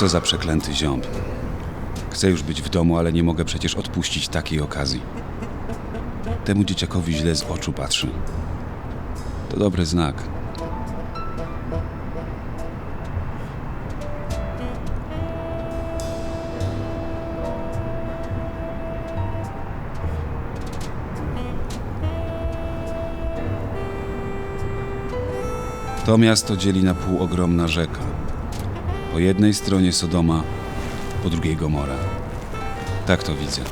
Co za przeklęty ziąb. Chcę już być w domu, ale nie mogę przecież odpuścić takiej okazji. Temu dzieciakowi źle z oczu patrzy. To dobry znak. To miasto dzieli na pół ogromna rzeka. Po jednej stronie Sodoma, po drugiej Gomora. Tak to widzę.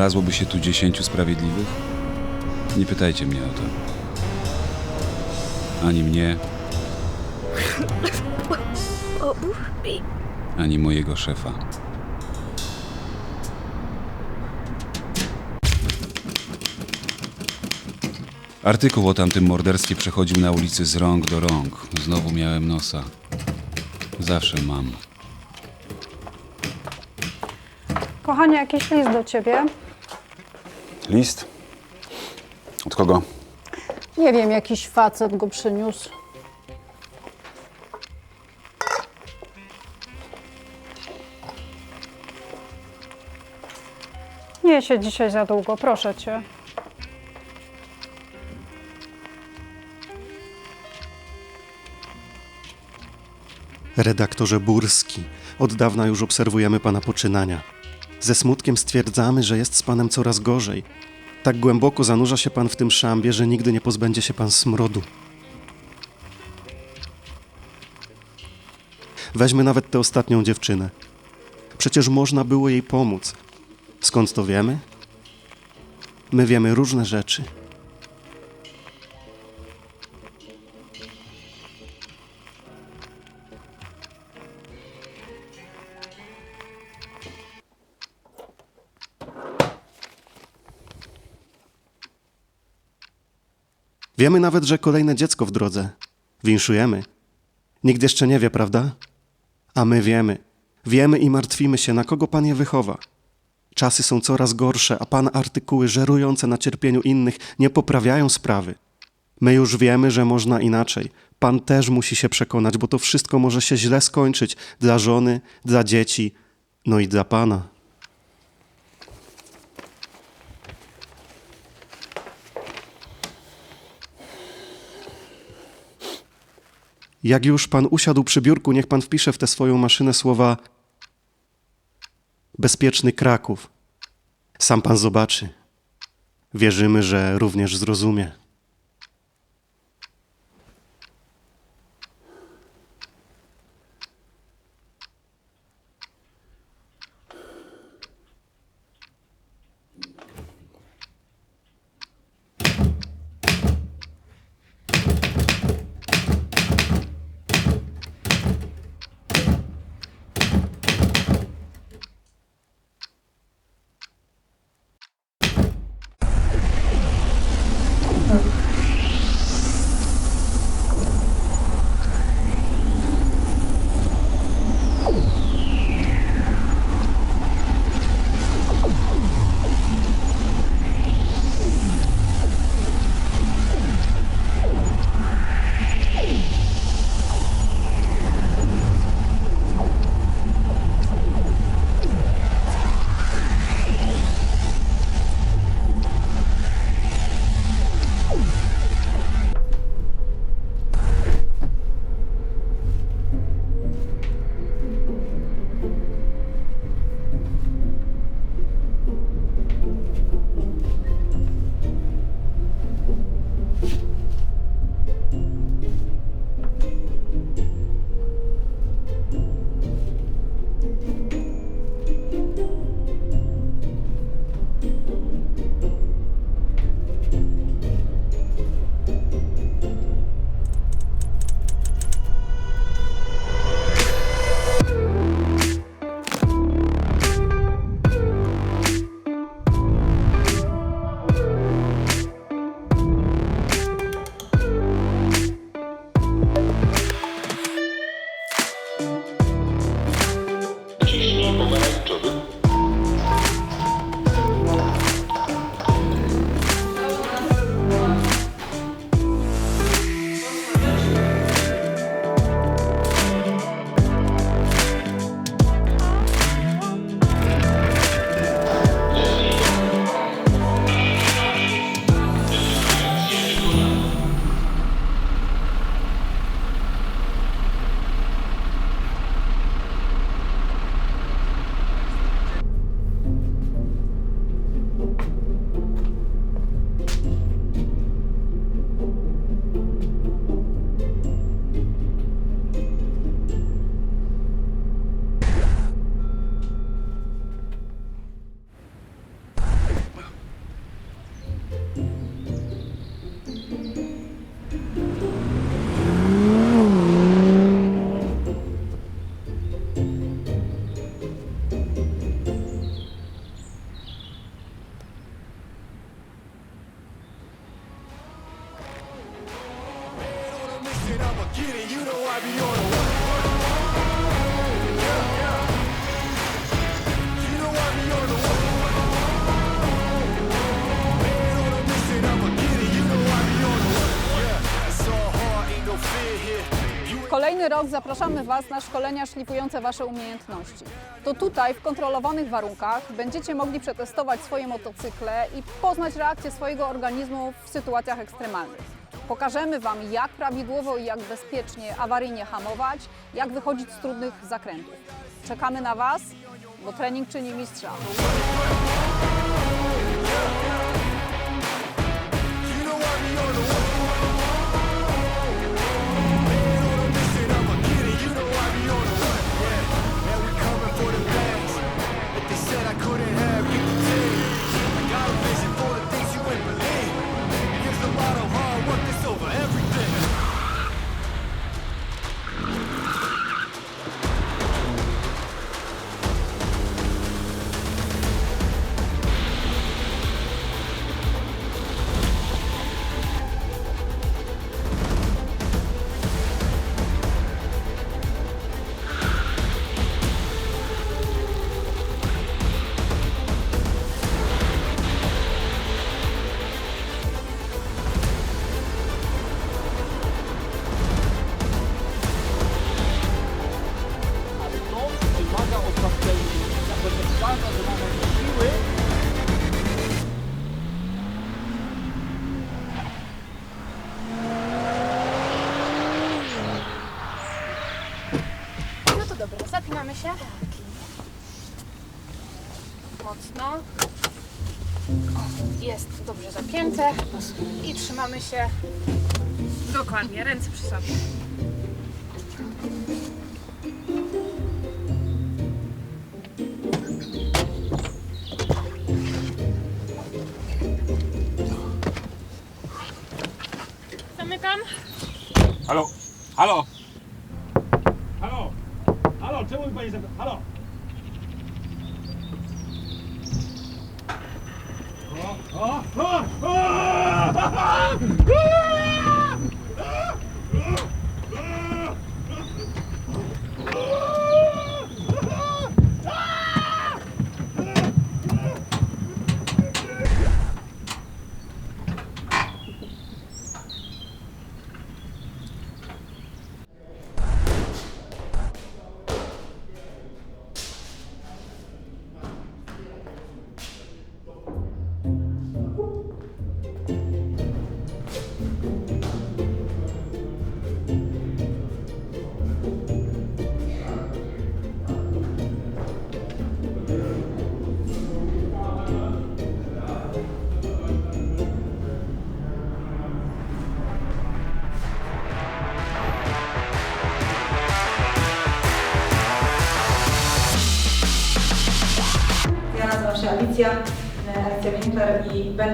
Znalazłoby się tu dziesięciu sprawiedliwych? Nie pytajcie mnie o to. Ani mnie, ani mojego szefa. Artykuł o tamtym morderstwie przechodził na ulicy z rąk do rąk. Znowu miałem nosa. Zawsze mam. Kochanie, jakiś list do ciebie. List? Od kogo? Nie wiem, jakiś facet go przyniósł. Nie się dzisiaj za długo, proszę cię. Redaktorze Burski, od dawna już obserwujemy pana poczynania. Ze smutkiem stwierdzamy, że jest z panem coraz gorzej. Tak głęboko zanurza się pan w tym szambie, że nigdy nie pozbędzie się pan smrodu. Weźmy nawet tę ostatnią dziewczynę. Przecież można było jej pomóc. Skąd to wiemy? My wiemy różne rzeczy. Wiemy nawet, że kolejne dziecko w drodze. Winszujemy. Nikt jeszcze nie wie, prawda? A my wiemy. Wiemy i martwimy się, na kogo Pan je wychowa. Czasy są coraz gorsze, a Pan artykuły żerujące na cierpieniu innych nie poprawiają sprawy. My już wiemy, że można inaczej. Pan też musi się przekonać, bo to wszystko może się źle skończyć dla żony, dla dzieci, no i dla Pana. Jak już pan usiadł przy biurku, niech pan wpisze w tę swoją maszynę słowa bezpieczny Kraków. Sam pan zobaczy. Wierzymy, że również zrozumie. Kolejny rok zapraszamy Was na szkolenia szlifujące Wasze umiejętności. To tutaj, w kontrolowanych warunkach, będziecie mogli przetestować swoje motocykle i poznać reakcję swojego organizmu w sytuacjach ekstremalnych. Pokażemy Wam, jak prawidłowo i jak bezpiecznie awaryjnie hamować, jak wychodzić z trudnych zakrętów. Czekamy na Was, bo trening czyni mistrza. ale I trzymamy się dokładnie, ręce przy sobie. Zamykam. Halo, halo! Halo! Halo, czemu mi pani zamyka? Halo! O, o, o, o! Ха-ха-ха!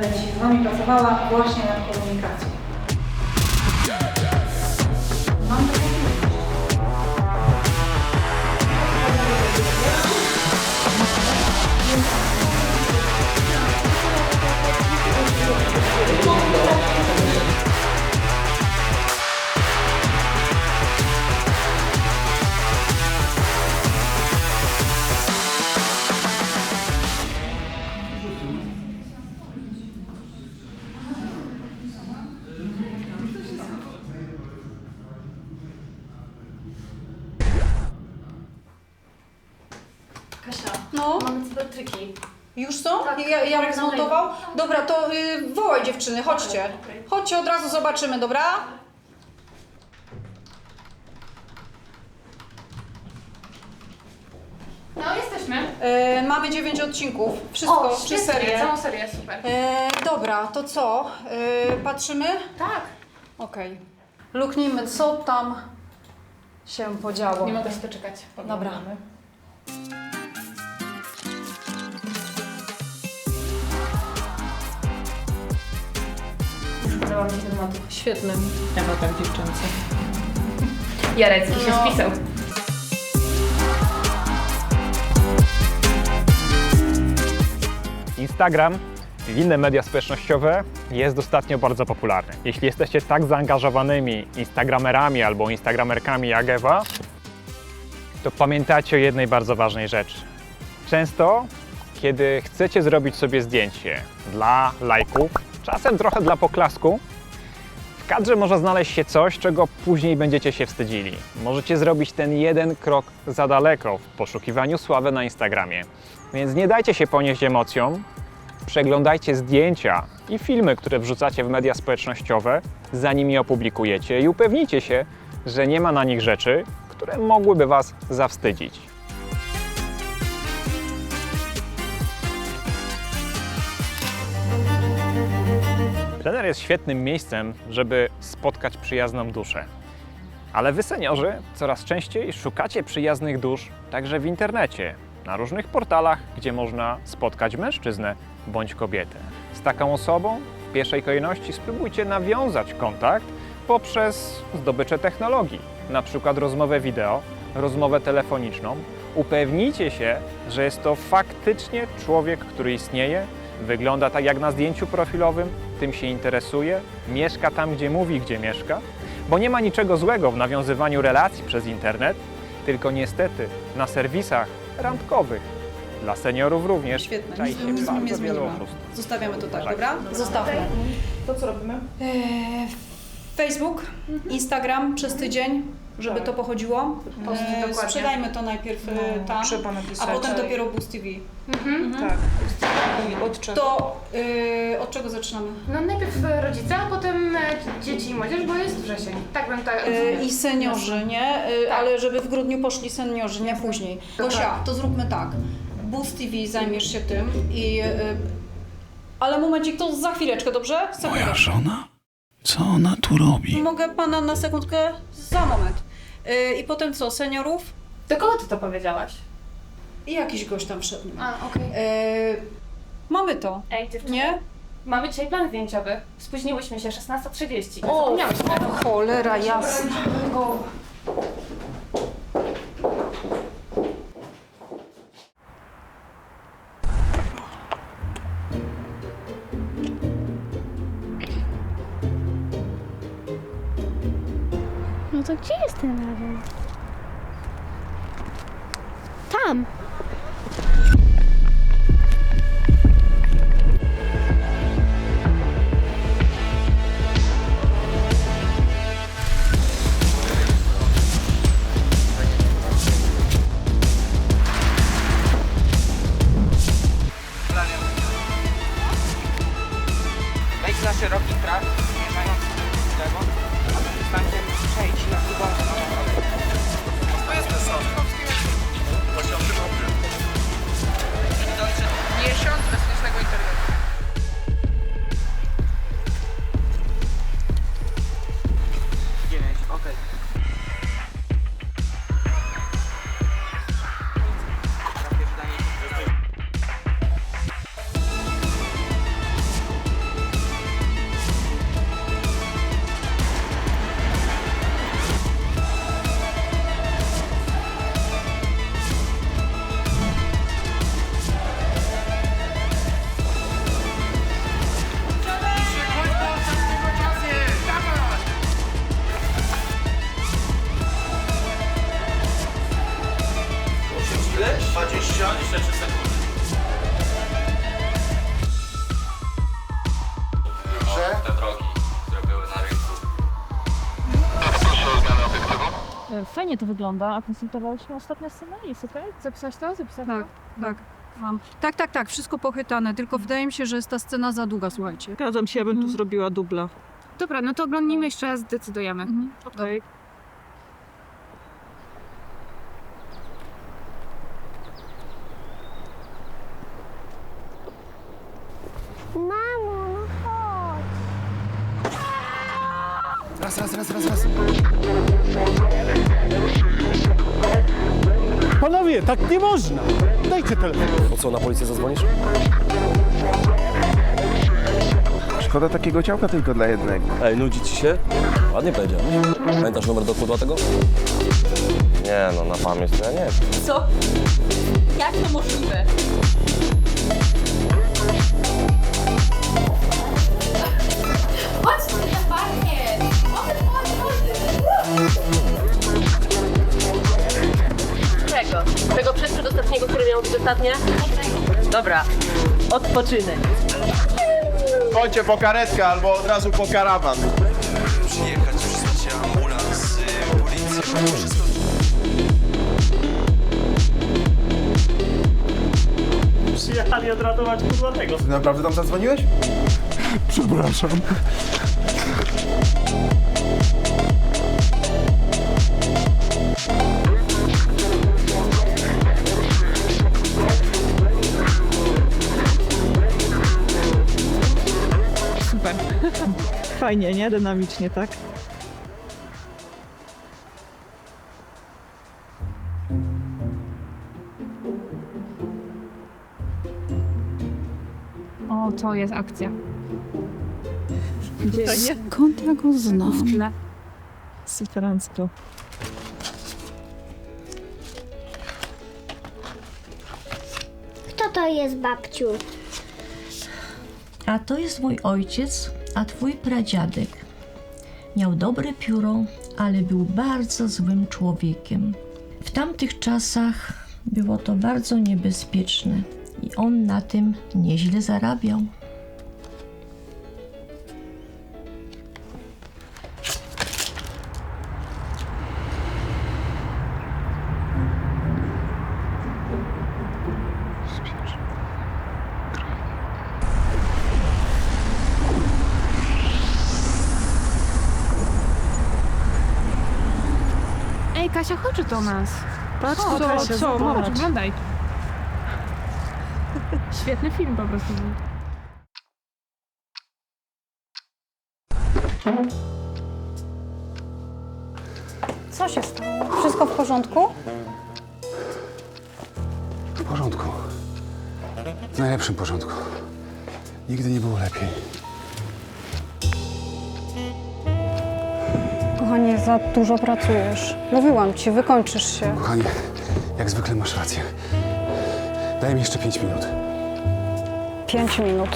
Będę dzisiaj z Wami pracowała właśnie nad zobaczymy, dobra? No, jesteśmy. E, mamy dziewięć odcinków. Wszystko, o, trzy świetnie, serie. całą serię, super. E, dobra, to co? E, patrzymy? Tak. Okej. Luknijmy, co tam się podziało. Nie mogę się doczekać. Dobra. Oglądamy. Zdałam się tematu. Świetny. Jarecki się No. spisał. Instagram i inne media społecznościowe jest ostatnio bardzo popularny. Jeśli jesteście tak zaangażowanymi instagramerami albo instagramerkami jak Ewa, to pamiętajcie o jednej bardzo ważnej rzeczy. Często, kiedy chcecie zrobić sobie zdjęcie dla lajków, czasem trochę dla poklasku, w kadrze może znaleźć się coś, czego później będziecie się wstydzili. Możecie zrobić ten jeden krok za daleko w poszukiwaniu sławy na Instagramie. Więc nie dajcie się ponieść emocjom, przeglądajcie zdjęcia i filmy, które wrzucacie w media społecznościowe, zanim je opublikujecie i upewnijcie się, że nie ma na nich rzeczy, które mogłyby Was zawstydzić. Plener jest świetnym miejscem, żeby spotkać przyjazną duszę. Ale wy, seniorzy, coraz częściej szukacie przyjaznych dusz także w internecie, na różnych portalach, gdzie można spotkać mężczyznę bądź kobietę. Z taką osobą w pierwszej kolejności spróbujcie nawiązać kontakt poprzez zdobycze technologii, na przykład rozmowę wideo, rozmowę telefoniczną. Upewnijcie się, że jest to faktycznie człowiek, który istnieje, wygląda tak jak na zdjęciu profilowym, tym się interesuje, mieszka tam, gdzie mówi, gdzie mieszka, bo nie ma niczego złego w nawiązywaniu relacji przez internet, tylko niestety na serwisach randkowych dla seniorów również Świetne. czai Nic- się nic nie bardzo oszustw. Zostawiamy to tak, Tak. dobra? Zostawmy. To co robimy? E, Facebook, Instagram przez tydzień, żeby to pochodziło. Posty, E, dokładnie. sprzedajmy to najpierw e, tam, Trzeba a napisać. potem dopiero Boost TV. Tak. I od czego? To e, od czego zaczynamy? No najpierw e, rodzice, a potem e, dzieci i młodzież, bo jest wrzesień. Tak bym tak... E, I seniorzy, nie? E, Ale żeby w grudniu poszli seniorzy, nie później. Gosia, to zróbmy tak. Boost TV zajmiesz się tym i... e, Ale momencik, to za chwileczkę, dobrze? Moja żona? Co ona tu robi? Mogę pana na sekundkę? Za moment. E, I potem co, seniorów? Do kogo ty to powiedziałaś? I jakiś gość tam wszedł. A, okej. E, mamy to, Ej, dziewczyny. nie? Mamy dzisiaj plan zdjęciowy. Spóźniłyśmy się 16.30. O, Zapomniałyśmy. cholera jasna. To gdzie jest ten lawen? Tam! E, fajnie to wygląda, a konsultowałyśmy ostatnio scenariusz, okej? Tak? Zapisałaś to? Zapisałaś Tak, tak. Mam. Tak, tak, tak, wszystko pochytane, tylko wydaje mi się, że jest ta scena za długa, słuchajcie. Zgadzam się, ja bym tu mhm. zrobiła dubla. Dobra, no to oglądnijmy jeszcze raz, zdecydujemy. Mhm. Okej. Mamo, no chodź. Raz, raz, raz, raz, raz. Panowie, tak nie można! Dajcie telefon. Po co, na policję zadzwonisz? Szkoda takiego ciałka tylko dla jednego. Ej, nudzi ci się? Ładnie powiedziałeś. Pamiętasz numer do kudłatego? Nie no, na pamięć to ja nie wiem. Co? Jak to możliwe? Przedostatniego, który miał być ostatnie? Dobra, odpoczynek. Chodźcie po karetkę albo od razu po karawan. Przyjechać, przysłać ambulans, policję, wszystko. Przyjechali odratować kudłatego. Ty naprawdę tam zadzwoniłeś? Przepraszam. Fajnie, nie? Dynamicznie, tak? O, to jest akcja. Gdzie Skąd ja go znam? W tle. Kto to jest, babciu? A to jest mój ojciec, a twój pradziadek. Miał dobre pióro, ale był bardzo złym człowiekiem. W tamtych czasach było to bardzo niebezpieczne i on na tym nieźle zarabiał. Ej, Kasia, chodź do nas. Patrz, O, co, Kasia, co, zobacz, oglądaj. Świetny film po prostu. był. Co się stało? Wszystko w porządku? W porządku. W najlepszym porządku. Nigdy nie było lepiej. Kochanie, za dużo pracujesz. Mówiłam ci, wykończysz się. Kochanie, jak zwykle masz rację. Daj mi jeszcze pięć minut. Pięć minut.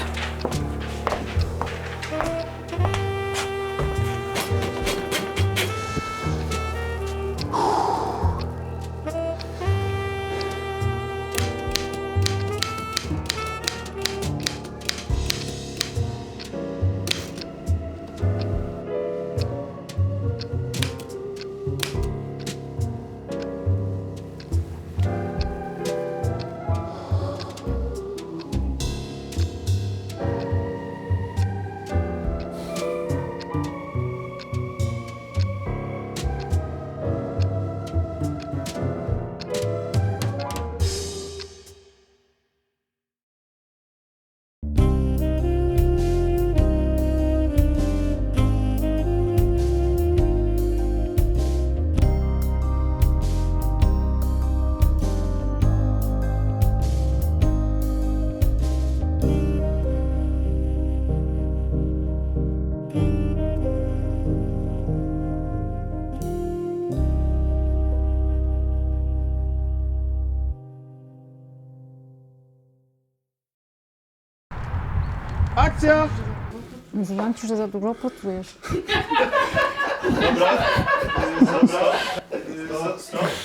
Mówiłam ci, że za dużo pracujesz.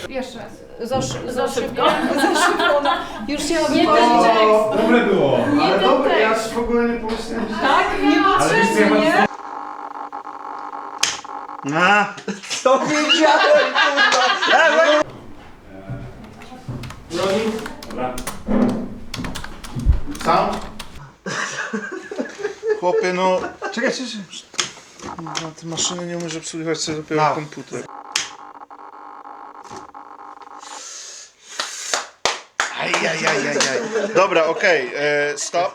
Jeszcze raz. Za, szy- za szybko. za szybko. No. Już chciałabym nie Dobre było, ale dobre, ja w ogóle nie pomyślałem. Tak? Nie potrzebnie, nie? A, to wiedziałem, kurwa! Sam? Chłopie, no... Czekaj, czekaj. No, ty maszyny nie umiesz obsługiwać sobie dopiero komputer. Ajajajajaj. Dobra, okej, e, stop.